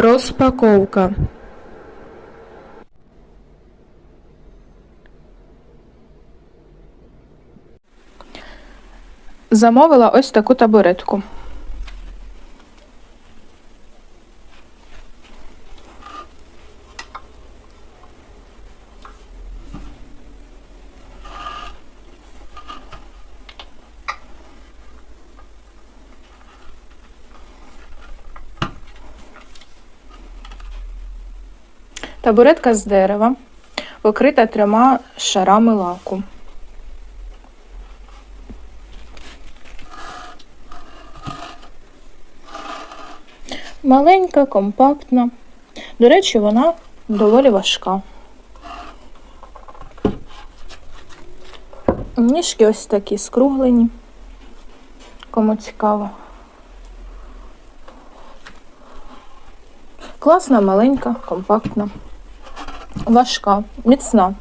Розпаковка. Замовила ось таку табуретку. Табуретка з дерева, покрита трьома шарами лаку. Маленька, компактна. До речі, вона доволі важка. Ніжки ось такі скруглені. Кому цікаво. Класна, маленька, компактна, важка, міцна.